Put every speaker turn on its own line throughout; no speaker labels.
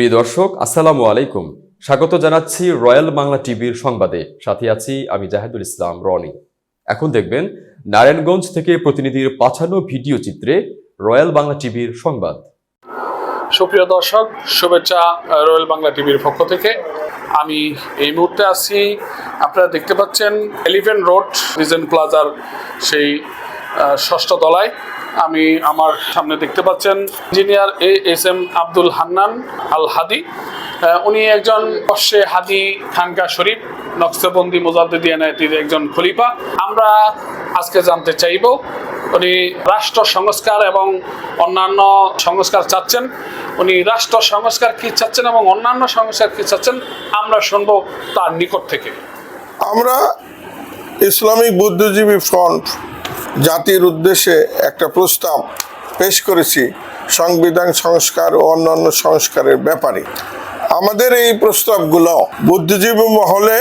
প্রিয় দর্শক, আসসালামু আলাইকুম। স্বাগত জানাচ্ছি রয়্যাল বাংলা টিভির সংবাদে। সাথে আছি আমি জাহেদুল ইসলাম, রনি। এখন দেখবেন, নারায়ণগঞ্জ থেকে প্রতিনিধির পাঠানো ভিডিও চিত্রে রয়্যাল বাংলা টিভির সংবাদ।
সুপ্রিয় দর্শক, শুভেচ্ছা রয়্যাল বাংলা টিভির পক্ষ থেকে। আমি এই মুহূর্তে আছি, আপনারা দেখতে পাচ্ছেন এলিভেন রোড রিজেন প্লাজার সেই ষষ্ঠ তলায়। আমি আমার সামনে দেখতে পাচ্ছেন engineer A S M Abdul Hannan Al Hadi উনি একজন অশ্বে হাদি খানকা শরীফ, নকশবন্দি মোজাদ্দিদি একজন খলিফা। আমরা আজকে জানতে চাইব, উনি রাষ্ট্র সংস্কার এবং অন্যান্য সংস্কার চাচ্ছেন। উনি রাষ্ট্র সংস্কার কি চাচ্ছেন এবং অন্যান্য সংস্কার কি চাচ্ছেন, আমরা শুনব তার নিকট থেকে।
আমরা ইসলামিক বুদ্ধিজীবী ফ্রন্ট জাতির উদ্দেশ্যে একটা প্রস্তাব পেশ করেছি সংবিধান সংস্কার ও অন্যান্য সংস্কারের ব্যাপারে। আমাদের এই প্রস্তাবগুলো বুদ্ধিজীবী মহলে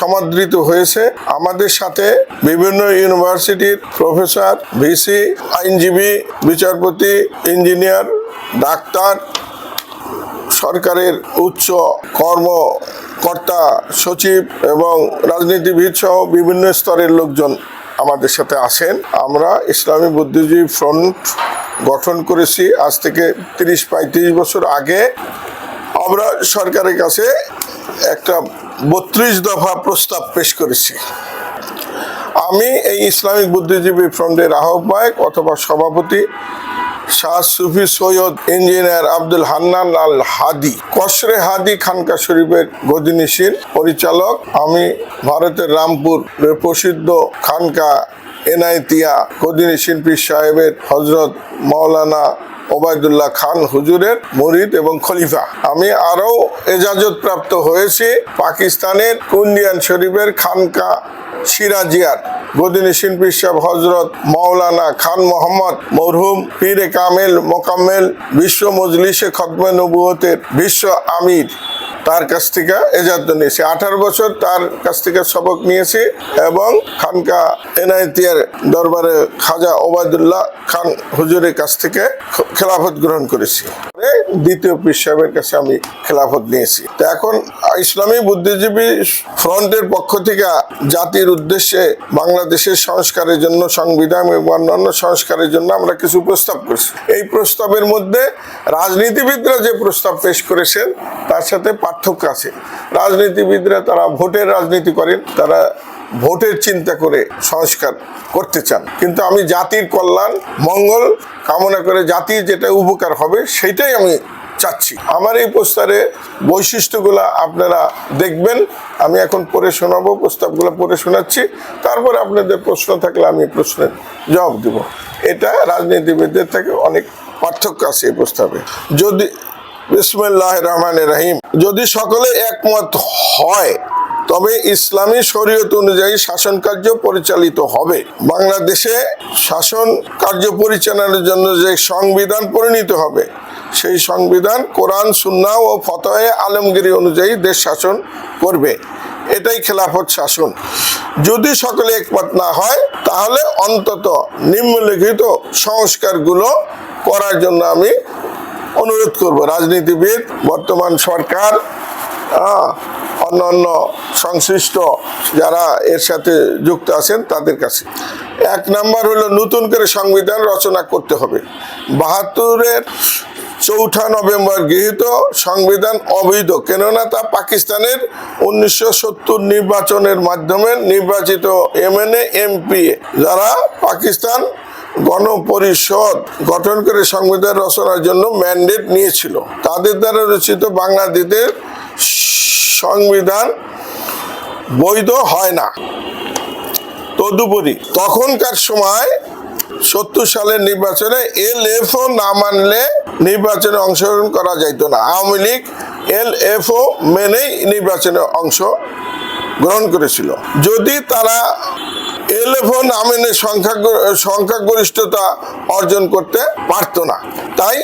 সমাদৃত হয়েছে। আমাদের সাথে বিভিন্ন ইউনিভার্সিটির প্রফেসর, ভিসি, আইনজীবী, বিচারপতি, ইঞ্জিনিয়ার, ডাক্তার, সরকারের উচ্চ কর্মকর্তা, সচিব এবং রাজনীতিবিদ সহ বিভিন্ন স্তরের লোকজন আমাদের সাথে আসেন। আমরা ইসলামী বুদ্ধিজীবী ফ্রন্ট গঠন করেছি আজ থেকে তিরিশ পঁয়ত্রিশ বছর আগে। আমরা সরকারের কাছে একটা বত্রিশ দফা প্রস্তাব পেশ করেছি। আমি এই ইসলামিক বুদ্ধিজীবী ফ্রন্টের আহ্বায়ক অথবা সভাপতি শাহ সুফি সৈয়দ ইঞ্জিনিয়ার আব্দুল হান্নান আল হাদি কসরে হাদি খানকা শরীফের গদিনীশীল পরিচালক। আমি ভারতের রামপুর প্রসিদ্ধ খানকা এনআইতিয়া গদিনীশীল পীর সাহেবের হজরত মাওলানা ওবায়দুল্লাহ খান হুজুরের মুরিদ এবং খলিফা। আমি আরও এজাজত প্রাপ্ত হয়েছি পাকিস্তানের কুন্ডিয়ান শরীফের খানকা সিরাজিয়ার, গদিনী শিল্পী সাহেব হজরত মৌলানা খান মোহাম্মদ মরহুম পীরে কামেল মোকাম্মেল, বিশ্ব মজলিসে খতমে নবুয়তের বিশ্ব আমির। তার কাছ থেকে এজাত নিয়েছি। আঠারো বছর তার কাছ থেকে সবক নিয়েছি এবং খানকা এনআইতিয়ার দরবারে খাজা ওবায়দুল্লাহ খান হুজুরের কাছ থেকে খেলাফত গ্রহণ করেছি। দ্বিতীয় পীর সাহেবের কাছে আমি খেলাফত নিয়েছি। তো এখন ইসলামী বুদ্ধিজীবী ফ্রন্টের পক্ষ থেকে জাতির উদ্দেশ্যে বাংলাদেশের সংস্কারের জন্য সংবিধান এবং অন্যান্য সংস্কারের জন্য আমরা কিছু প্রস্তাব করছি। এই প্রস্তাবের মধ্যে রাজনীতিবিদরা যে প্রস্তাব পেশ করেছেন, তার সাথে পার্থক্য আছে। রাজনীতিবিদরা তারা ভোটের রাজনীতি করেন, তারা ভোটের চিন্তা করে সংস্কার করতে চান। কিন্তু আমি জাতির কল্যাণ, মঙ্গল কামনা করে জাতির যেটা উপকার হবে সেটাই আমি চাচ্ছি। আমার এই প্রস্তাবে বৈশিষ্ট্যগুলো আপনারা দেখবেন। আমি এখন পড়ে শোনাবো, প্রস্তাবগুলো পড়ে শোনাচ্ছি। তারপরে আপনাদের প্রশ্ন থাকলে আমি প্রশ্নের জবাব দেব। এটা রাজনীতিবিদদের থেকে অনেক পার্থক্য আছে এই প্রস্তাবে। যদি রহমান রাহিম যদি সকলে একমত হয়, তবে ইসলামী শরীয়ত অনুযায়ী শাসন কার্য পরিচালিত হবে। বাংলাদেশে শাসন কার্য পরিচালনার জন্য যে সংবিধান পরিণত হবে, সেই সংবিধান কোরআন সুন্না ও ফতোয়ে আলমগিরি অনুযায়ী দেশ শাসন করবে। এটাই খেলাফত শাসন। যদি সকলে একমত না হয়, তাহলে অন্তত নিম্নলিখিত সংস্কারগুলো করার জন্য আমি অনুরোধ করব রাজনীতিবিদ বর্তমান সরকার আহ, অন্যান্য সংশ্লিষ্ট যারা এর সাথে যুক্ত আছেন তাদের কাছে। এক নাম্বার হলো নতুন করে সংবিধান রচনা করতে হবে। বাহাত্তরের চৌঠা নভেম্বর গৃহীত সংবিধান অবৈধ কেননা তা পাকিস্তানের উনিশশো সত্তর নির্বাচনের মাধ্যমে নির্বাচিত এমএনএ এমপি যারা পাকিস্তান গণপরিষদ গঠন করে সংবিধান রচনার জন্য ম্যান্ডেট নিয়েছিল। তাদের দ্বারা রচিত বাংলাদেশের সংবিধান বৈধ হয় না। তদুপরি তখনকার সময় সত্তর সালের নির্বাচনে এল এফও না মানলে নির্বাচনে অংশগ্রহণ করা যাইত না। আওয়ামী লীগ এল এফও মেনেই নির্বাচনে অংশ গ্রহণ করেছিল। যদি তারা এলেফো আমিনের সংখ্যা সংখ্যাগরিষ্ঠতা অর্জন করতে পারতো না। তাই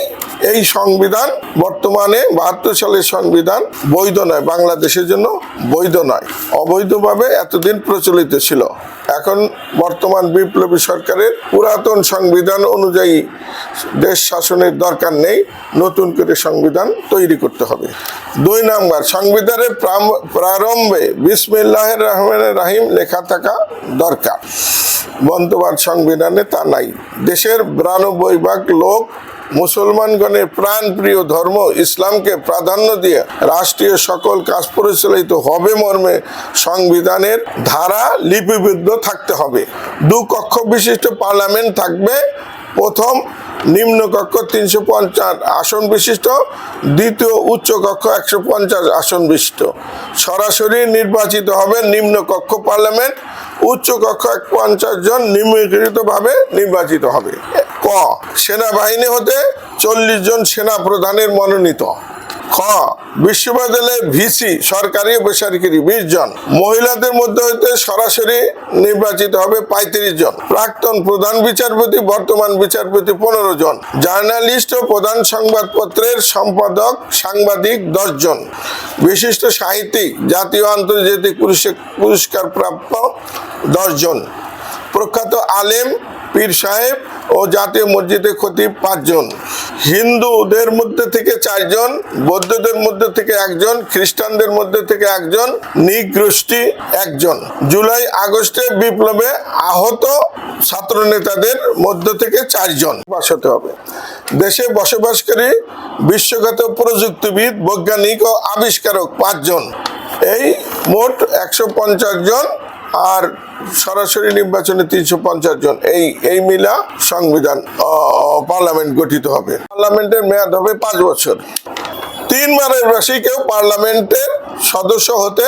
এই সংবিধান বর্তমানে বাহাত্তর সালের সংবিধান বৈধ নয়, বাংলাদেশের জন্য বৈধ নয়, অবৈধভাবে এতদিন প্রচলিত ছিল। এখন বর্তমান বিপ্লবী সরকারের পুরাতন সংবিধান অনুযায়ী দেশ শাসনের দরকার নেই, নতুন করে সংবিধান তৈরি করতে হবে। দুই নাম্বার, সংবিধানের প্রারম্ভে বিসমিল্লাহ রহমান রাহিম লেখা থাকা দরকার। বর্তমান সংবিধানে তা নাই। দেশের বিরানব্বই ভাগ লোক মুসলমানগণের প্রাণপ্রিয় ধর্ম ইসলামকে প্রাধান্য দিয়ে রাষ্ট্রীয় সকল কাজ পরিচালিত হবে মর্মে সংবিধানের ধারা লিপিবদ্ধ থাকতে হবে। দু কক্ষ বিশিষ্ট পার্লামেন্ট থাকবে। প্রথম নিম্ন কক্ষ তিনশো পঞ্চাশ আসন বিশিষ্ট, দ্বিতীয় উচ্চ কক্ষ একশো পঞ্চাশ আসন বিশিষ্ট। সরাসরি নির্বাচিত হবে নিম্ন কক্ষ পার্লামেন্ট। উচ্চ কক্ষ পঞ্চাশ জন নিম্নলিখিতভাবে নির্বাচিত হবে। ক, সেনাবাহিনী হতে চল্লিশ জন সেনা প্রধানের মনোনীত। খ, বিশ্ববিদ্যালয়ে ভিসি, সরকারি ও বেসরকারি বিশ জন। মহিলাদের মধ্যে হইতে সরাসরি নির্বাচিত হবে পঁয়ত্রিশ জন। প্রাক্তন প্রধান বিচারপতি, বর্তমান বিচারপতি পনেরো জন। জার্নালিস্ট ও প্রধান সংবাদপত্রের সম্পাদক সাংবাদিক দশ জন। বিশিষ্ট সাহিত্যিক, জাতীয় আন্তর্জাতিক পুরস্কার প্রাপ্ত দশ জন। প্রখ্যাত আলেম, পীর সাহেব ও জাতীয় মসজিদে খতিব পাঁচজন। হিন্দুদের মধ্যে থেকে চারজন, বৌদ্ধদের মধ্যে থেকে একজন, খ্রিস্টানদের মধ্যে থেকে একজন নিগ্রষ্টি একজন। জুলাই আগস্টে বিপ্লবে আহত ছাত্র নেতাদের মধ্য থেকে চারজন বাস হতে হবে। দেশে বসবাসকারী বিশ্বগত প্রযুক্তিবিদ, বৈজ্ঞানিক ও আবিষ্কারক পাঁচজন। এই মোট একশো পঞ্চাশ জন আর সরাসরি নির্বাচনে তিনশো পঞ্চাশ জন। এই এই মিলা সংবিধান পার্লামেন্ট গঠিত হবে। পার্লামেন্টের মেয়াদ হবে পাঁচ বছর। তিনবারের বেশি কেউ পার্লামেন্টের সদস্য হতে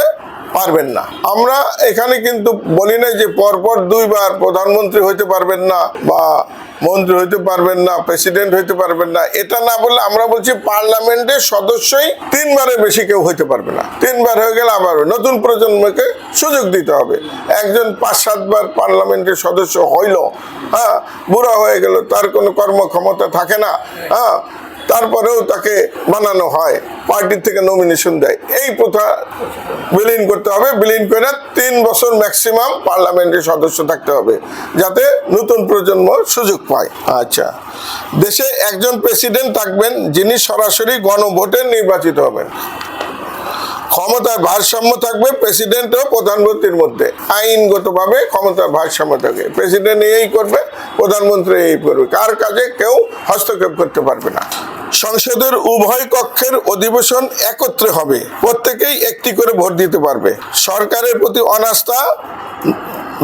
পারবেন না। আমরা এখানে কিন্তু বলি না যে পরপর দুইবার প্রধানমন্ত্রী হইতে পারবেন না বা মন্ত্রী হইতে পারবেন না, প্রেসিডেন্ট হইতে পারবেন না। এটা না বললে আমরা বলছি পার্লামেন্টের সদস্যই তিনবারের বেশি কেউ হইতে পারবে না। তিনবার হয়ে গেলে আবার নতুন প্রজন্মকে সুযোগ দিতে হবে। একজন পাঁচ, সাতবার পার্লামেন্টের সদস্য হইল হ্যাঁ বুড়া হয়ে গেল, তার কোনো কর্মক্ষমতা থাকে না হ্যাঁ তারপরেও তাকে বানানো হয় পার্টির থেকে নমিনেশন দেয়। এই প্রথা বিলীন করতে হবে বিলীন করে তিন বছর ম্যাক্সিমাম পার্লামেন্টের সদস্য থাকতে হবে যাতে নতুন প্রজন্ম সুযোগ পায়। আচ্ছা। দেশে একজন প্রেসিডেন্ট থাকবেন যিনি সরাসরি গণভোটে নির্বাচিত হবেন। ক্ষমতার ভারসাম্য থাকবে প্রেসিডেন্ট ও প্রধানমন্ত্রীর মধ্যে। আইনগতভাবে ক্ষমতার ভারসাম্য থাকবে প্রেসিডেন্ট এই করবে প্রধানমন্ত্রী এই করবে। কার কাজে কেউ হস্তক্ষেপ করতে পারবে না। সংসদের উভয় কক্ষের অধিবেশন একত্রে হবে। প্রত্যেকেই একটি করে ভোট দিতে পারবে। সরকারের প্রতি অনাস্থা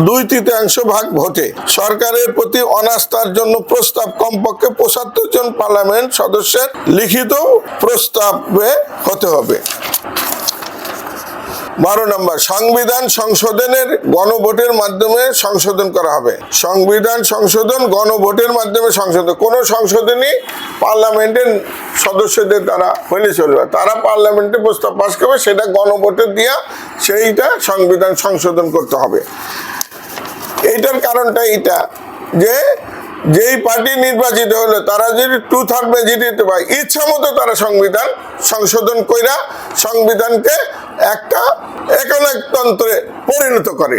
দুই তৃতীয়াংশ ভাগ ভোটে। সরকারের প্রতি অনাস্থার জন্য প্রস্তাব কমপক্ষে পঁচাত্তর জন পার্লামেন্ট সদস্যের লিখিত প্রস্তাবে হতে হবে। বারো নম্বর, সংবিধান সংশোধনের গণভোটের মাধ্যমে সংশোধন করা হবে। সংবিধান সংশোধন গণভোটের মাধ্যমে সংশোধন। কোনো সংশোধনই পার্লামেন্টের সদস্যদের দ্বারা হইলে চলবে তারা পার্লামেন্টে প্রস্তাব পাশ করবে, সেটা গণভোটে দিয়া সেইটা সংবিধান সংশোধন করতে হবে। এইটার কারণটা এইটা যে যেই পার্টি নির্বাচিত হলো, তারা যদি টু থার্ড মেজরিটি পায় ইচ্ছা মতো তারা সংবিধান সংশোধন কইরা সংবিধানকে একটা একনায়কতন্ত্রে পরিণত করে।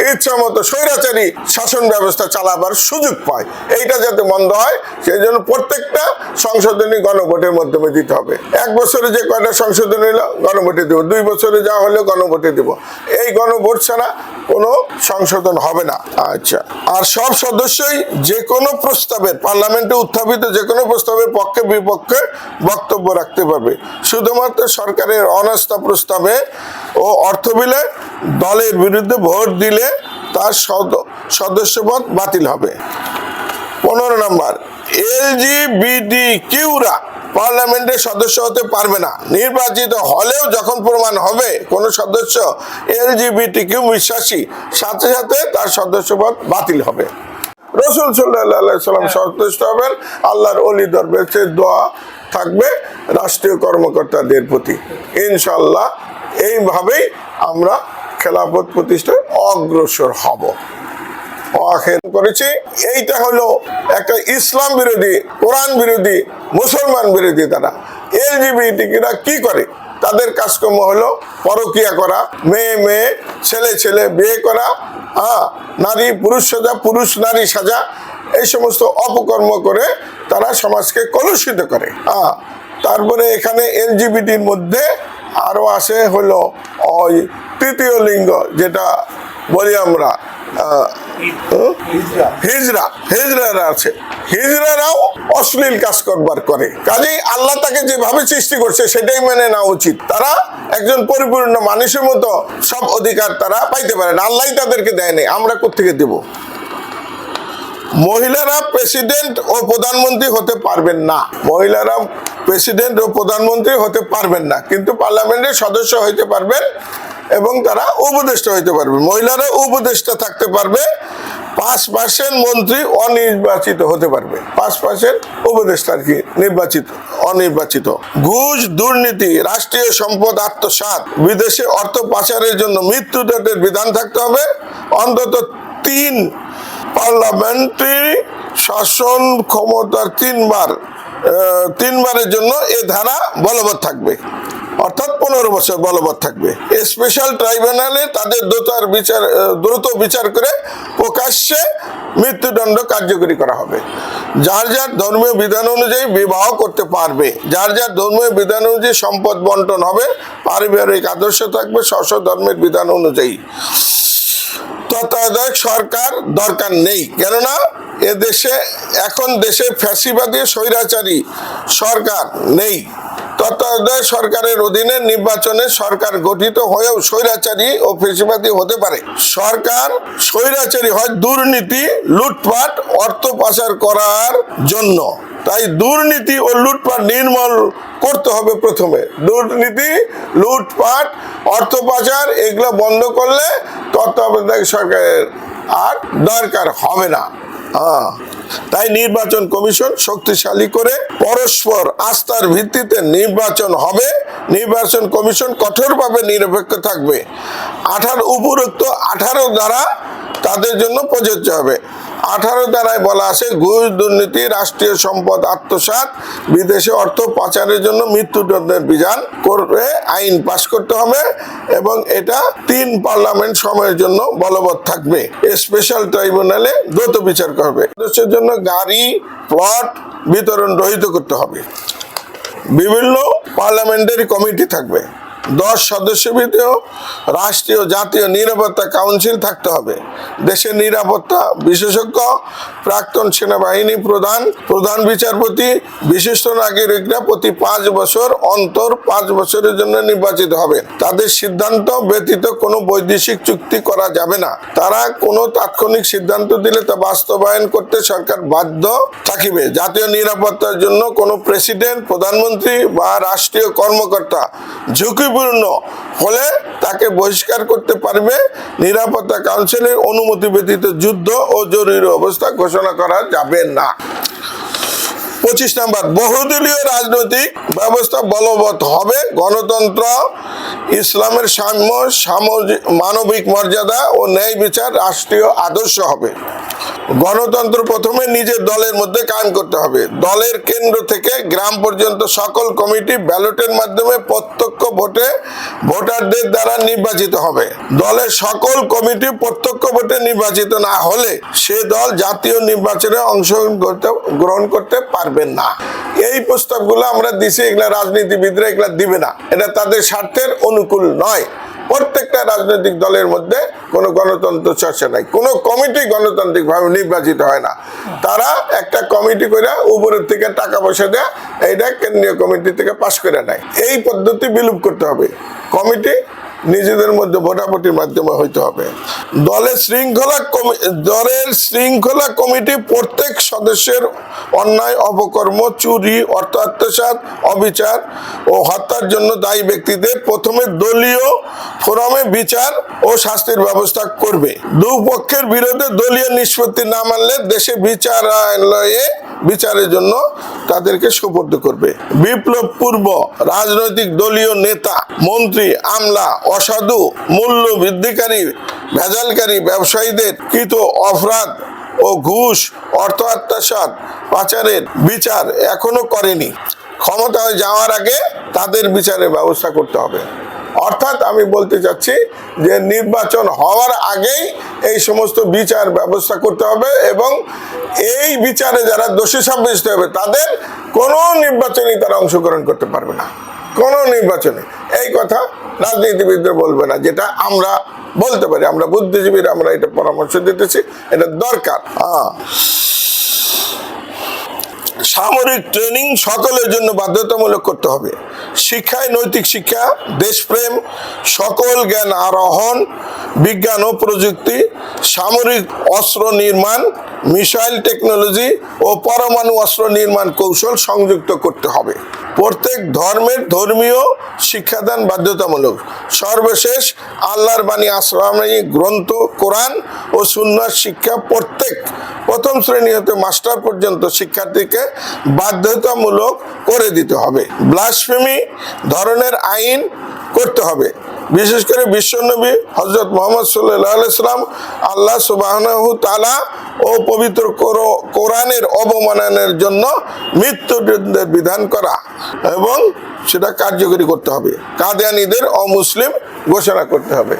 ইচ্ছা মতো স্বৈরাচারী শাসন ব্যবস্থা চালাবার সুযোগ পায়। এইটা যাতে বন্ধ হয়, সেই জন্য প্রত্যেকটা সংশোধনী গণভোটের মাধ্যমে দিতে হবে। এক বছরে যে কয়টা সংশোধন হলো, গণভোটে দেবো। দুই বছরে যা হলো, গণভোটে দেব। এই গণভোট ছাড়া কোনো সংশোধন হবে না। আচ্ছা। আর সব সদস্যই যে কোনো প্রস্তাবের পার্লামেন্টে উত্থাপিত যে কোনো প্রস্তাবের পক্ষে বিপক্ষে বক্তব্য রাখতে পারবে। শুধুমাত্র সরকারের অনাস্থা প্রস্তাবে ও অর্থ বিলে দলের বিরুদ্ধে ভোট দিলে তার সদ- সদস্যপদ বাতিল হবে। পনেরো নম্বর এলজিবিডি কিউরা পার্লামেন্টের সদস্য হতে পারবে না। নির্বাচিত হলেও যখন প্রমাণ হবে কোনো সদস্য এলজিবিটি কিউ বিশ্বাসী, সাথে সাথে তার সদস্যপদ বাতিল হবে। রসুল সাল্লাহ সাল্লাম সন্তুষ্ট হবেন, আল্লাহর অলি দরবেশে দোয়া থাকবে রাষ্ট্রীয় কর্মকর্তাদের প্রতি। ইনশাল্লাহ এইভাবেই আমরা খেলাফত প্রতিষ্ঠায় অগ্রসর হব। অখের করেছি। এইটা হলো একটা ইসলাম বিরোধী, কোরআন বিরোধী, মুসলমান বিরোধী তারা। এলজিবিটিরা কি করে? তাদের কাজকর্ম হলো পরকিয়া করা, মেয়ে মেয়ে, ছেলে ছেলে বিয়ে করা হ্যাঁ নারী পুরুষ সাজা, পুরুষ নারী সাজা, এই সমস্ত অপকর্ম করে তারা সমাজকে কলুষিত করে। হ্যাঁ তারপরে এখানে এলজিবিটির মধ্যে আরও আসে হলো ওই তৃতীয় লিঙ্গ, যেটা বলি আমরা হিজরা। হিজরারা আছে। হিজরারাও অশ্লীল কাজ করবার করে। কাজেই আল্লাহ তাকে যেভাবে সৃষ্টি করছে, সেটাই মেনে নেওয়া উচিত। তারা একজন পরিপূর্ণ মানুষের মতো সব অধিকার তারা পাইতে পারে না। আল্লাহ তাদেরকে দেয়নি আমরা কোথেকে দেব? মহিলারা প্রেসিডেন্ট ও প্রধানমন্ত্রী হতে পারবেন না। মহিলারা প্রেসিডেন্ট ও প্রধানমন্ত্রী হতে পারবেন না, কিন্তু পার্লামেন্টের সদস্য হইতে পারবেন এবং তারা উপদেষ্টা হইতে পারবে মহিলারা উপদেষ্টা থাকতে পারবে, পাঁচ পার্সেন্ট মন্ত্রী অনির্বাচিত হতে পারবে। পাঁচ পার্সেন্ট উপদেষ্টা আর কি নির্বাচিত, অনির্বাচিত। ঘুষ, দুর্নীতি, রাষ্ট্রীয় সম্পদ, আত্মসাৎ, বিদেশে অর্থ পাচারের জন্য মৃত্যুদণ্ডের বিধান থাকতে হবে। অন্তত তিন পার্লামেন্টারি শাসন ক্ষমতার তিনবার তিনবারের জন্য এ ধারা বলবৎ থাকবে। অর্থাৎ পনেরো বছর বলবৎ থাকবে। এ স্পেশাল ট্রাইব্যুনালে তাদের দ্রুতার বিচার দ্রুত বিচার করে প্রকাশ্যে মৃত্যুদণ্ড কার্যকরী করা হবে। যার যার ধর্মীয় বিধান অনুযায়ী বিবাহ করতে পারবে, যার যার ধর্মীয় বিধান অনুযায়ী সম্পদ বন্টন হবে, পারিবারিক আদর্শ থাকবে স্ব ধর্মের বিধান অনুযায়ী। তত্ত্বাবধায়ক সরকার দরকার নেই। কেননা এ দেশে, এখন দেশে ফ্যাসিবাদী স্বৈরাচারী সরকার নেই। তত্ত্বাবধায়ক সরকারের অধীনে নির্বাচনে সরকার গঠিত হয়েও স্বৈরাচারী ও ফ্যাসিবাদী হতে পারে। সরকার স্বৈরাচারী হয় দুর্নীতি, লুটপাট, অর্থ পাচার করার জন্য। তাই দুর্নীতি ও লুটপাট নির্মূল করতে হবে প্রথমে। দুর্নীতি, লুটপাট, অর্থ পাচার, এগুলো বন্ধ করলে তত্ত্বাবধায়ক সরকারের আর দরকার হবে না। হ্যাঁ তাই নির্বাচন কমিশন শক্তিশালী করে পরস্পর আস্থার ভিত্তিতে নির্বাচন হবে। নির্বাচন কমিশন কঠোরভাবে নিরপেক্ষ থাকবে। আঠারো, উপরোক্ত আঠারো দ্বারা তাদের জন্য প্রযোজ্য হবে। আঠারো দ্বারায় বলা আছে ঘুষ দুর্নীতি, রাষ্ট্রীয় সম্পদ, আত্মসাৎ, বিদেশে অর্থ পাচারের জন্য মৃত্যুদণ্ডের বিধান করে আইন পাশ করতে হবে এবং এটা তিন পার্লামেন্ট সময়ের জন্য বলবৎ থাকবে। স্পেশাল ট্রাইব্যুনালে দ্রুত বিচার করবে। দেশের জন্য গাড়ি প্লট বিতরণ রহিত করতে হবে। বিভিন্ন পার্লামেন্টারি কমিটি থাকবে। দশ সদস্য ভিত্তিক রাষ্ট্রীয়, জাতীয় নিরাপত্তা কাউন্সিল থাকতে হবে। দেশের নিরাপত্তা বিশেষজ্ঞ, প্রাক্তন সেনাবাহিনী প্রধান প্রধান বিচারপতি, বিশিষ্ট নাগরিকরা প্রতি পাঁচ বছর অন্তর পাঁচ বছরের জন্য নির্বাচিত হবে। তাদের সিদ্ধান্ত ব্যতীত কোনো বৈদেশিক চুক্তি করা যাবে না। তারা কোনো তাৎক্ষণিক সিদ্ধান্ত দিলে তা বাস্তবায়ন করতে সরকার বাধ্য থাকিবে। জাতীয় নিরাপত্তার জন্য কোনো প্রেসিডেন্ট, প্রধানমন্ত্রী বা রাষ্ট্রীয় কর্মকর্তা ঝুঁকিপূর্ণ হলে তাকে বহিষ্কার করতে পারবে নিরাপত্তা কাউন্সিলের অনুমতি ব্যতীত যুদ্ধ ও জরুরি অবস্থা ঘোষণা করা যাবে না। পঁচিশ নাম্বার, বহুদলীয় রাজনৈতিক ব্যবস্থা বলবৎ হবে। গণতন্ত্র, ইসলামের সাম্য সামাজিক মানবিক মর্যাদা ও ন্যায় বিচার রাষ্ট্রীয় আদর্শ হবে। গণতন্ত্র প্রথমে নিজের দলের মধ্যে কায়েম করতে হবে। দলের কেন্দ্র থেকে গ্রাম পর্যন্ত সকল কমিটি ব্যালটের মাধ্যমে প্রত্যক্ষ ভোটে ভোটারদের দ্বারা নির্বাচিত হবে। দলের সকল কমিটি প্রত্যক্ষ ভোটে নির্বাচিত না হলে সে দল জাতীয় নির্বাচনে অংশগ্রহণ করতে, গ্রহণ করতে পারবেন না। এই প্রস্তাবগুলো আমরা দিছি, এগুলা রাজনীতিবিদরা এগুলা দিবে না। এটা তাদের স্বার্থের অনুকূল নয়। প্রত্যেকটা রাজনৈতিক দলের মধ্যে কোনো গণতন্ত্র চর্চা নাই। কোনো কমিটি গণতান্ত্রিকভাবে নির্বাচিত হয় না। তারা একটা কমিটি করে উপরের থেকে টাকা পয়সা দেয়, এইটা কেন্দ্রীয় কমিটি থেকে পাশ করে নেয়। এই পদ্ধতি বিলুপ করতে হবে। কমিটি নিজেদের মধ্যে ভোটাভুটির মাধ্যমে হইতে হবে। দলের শৃঙ্খলা দলের শৃঙ্খলা কমিটি প্রত্যেক সদস্যের অন্যায়, অপকর্ম, চুরি অর্থ আত্মসাৎ অবিচার ও হত্যার জন্য দায়ী ব্যক্তিদের প্রথমে দলীয় ফোরামে বিচার ও শাস্তির ব্যবস্থা করবে। দুপক্ষের বিরুদ্ধে দলীয় নিষ্পত্তি না মানলে দেশে বিচারালয়ে বিচারের জন্য তাদেরকে সুপর্দ করবে। বিপ্লব পূর্ব রাজনৈতিক দলীয় নেতা, মন্ত্রী, আমলা অসাধু মূল্য বৃদ্ধিকারী ভেজালকারী ব্যবসায়ীদের কৃত অপরাধ ও ঘুষ, অর্থ আত্মসাৎ পাচারের বিচার এখনও করেনি। ক্ষমতায় যাওয়ার আগে তাদের বিচারের ব্যবস্থা করতে হবে। অর্থাৎ আমি বলতে চাচ্ছি যে নির্বাচন হওয়ার আগেই এই সমস্ত বিচার ব্যবস্থা করতে হবে এবং এই বিচারে যারা দোষী সাব্যস্ত হবে তাদের কোনো নির্বাচনে তারা অংশগ্রহণ করতে পারবে না। কোনো নির্বাচনে। এই কথা রাজনীতিবিদরা বলবে না যেটা আমরা বলতে পারি। আমরা বুদ্ধিজীবীরা আমরা এটা পরামর্শ দিতেছি এটা দরকার। হ্যাঁ। সামরিক ট্রেনিং সকলের জন্য বাধ্যতামূলক করতে হবে। শিক্ষায় নৈতিক শিক্ষা দেশপ্রেম সকল জ্ঞান আরোহণ বিজ্ঞান ও প্রযুক্তি সামরিক অস্ত্র নির্মাণ মিসাইল টেকনোলজি ও পরমাণু অস্ত্র নির্মাণ কৌশল সংযুক্ত করতে হবে। প্রত্যেক ধর্মের ধর্মীয় শিক্ষাদান বাধ্যতামূলক। সর্বশেষ আল্লাহর বাণী আসলামী গ্রন্থ, কোরআন ও সুন্নার শিক্ষা প্রত্যেক প্রথম শ্রেণি হতে মাস্টার পর্যন্ত শিক্ষার্থীকে বাধ্যতামূলক করে দিতে হবে। ব্লাসফেমি ধরনের আইন করতে হবে। বিশেষ করে বিশ্বনবী হজরত মোহাম্মদ সাল্লাহ ইসলাম আল্লাহ সুবাহনাহু তালা ও পবিত্র কোর- কোরআনের অবমাননের জন্য মৃত্যুদণ্ডের বিধান করা এবং সেটা কার্যকরী করতে হবে। কাদিয়ানিদের অমুসলিম ঘোষণা করতে হবে।